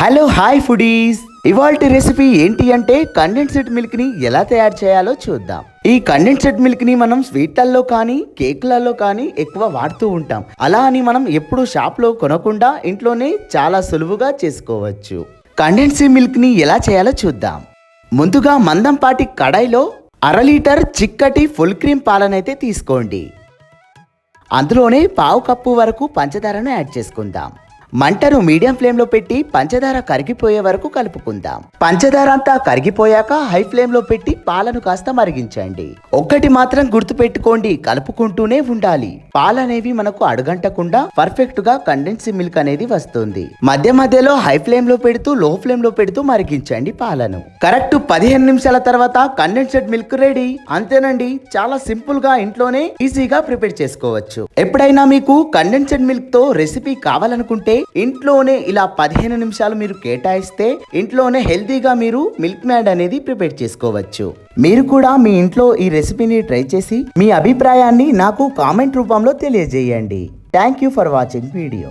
Hello hi foodies. ఇవాల్టి recipe ఏంటి అంటే కండెన్స్డ్ మిల్క్ని ఎలా తయారు చేయాలో చూద్దాం. ఈ కండెన్స్డ్ మిల్క్ని మనం స్వీట్లలో కానీ కేక్లలో కానీ ఎక్కువ వాడుతూ ఉంటాం. అలా అని మనం ఎప్పుడు షాప్లో కొనకుండా ఇంట్లోనే చాలా సులువుగా చేసుకోవచ్చు. కండెన్సీ మిల్క్ని ఎలా చేయాలో చూద్దాం. ముందుగా మందంపాటి కడాయిలో అర లీటర్ చిక్కటి ఫుల్ క్రీమ్ పాలనైతే తీసుకోండి. అందులోనే పావు కప్పు వరకు పంచదారను యాడ్ చేసుకుందాం. మంటను మీడియం ఫ్లేమ్లో పెట్టి పంచదార కరిగిపోయే వరకు కలుపుకుందాం. పంచదార అంతా కరిగిపోయాక హై ఫ్లేమ్లో పెట్టి పాలను కాస్త మరిగించండి. ఒక్కటి మాత్రం గుర్తు పెట్టుకోండి కలుపుకుంటూనే ఉండాలి. పాలనేవి మనకు అడుగంటకుండా పర్ఫెక్ట్గా కండెన్సీ మిల్క్ అనేది వస్తుంది. మధ్య మధ్యలో హై ఫ్లేమ్లో పెడుతూ లో ఫ్లేమ్లో పెడుతూ మరిగించండి పాలను. కరెక్ట్ పదిహేను నిమిషాల తర్వాత కండెన్స్డ్ మిల్క్ రెడీ. అంతేనండి చాలా సింపుల్గా ఇంట్లోనే ఈజీగా ప్రిపేర్ చేసుకోవచ్చు. ఎప్పుడైనా మీకు కండెన్స్డ్ మిల్క్తో రెసిపీ కావాలనుకుంటే ఇంట్లోనే ఇలా పదిహేను నిమిషాలు మీరు కేటాయిస్తే ఇంట్లోనే హెల్తీగా మీరు మిల్క్ మ్యాడ్ అనేది ప్రిపేర్ చేసుకోవచ్చు. మీరు కూడా మీ ఇంట్లో ఈ రెసిపీని ట్రై చేసి మీ అభిప్రాయాన్ని నాకు కామెంట్ రూపంలో తెలియజేయండి. Thank you for watching video.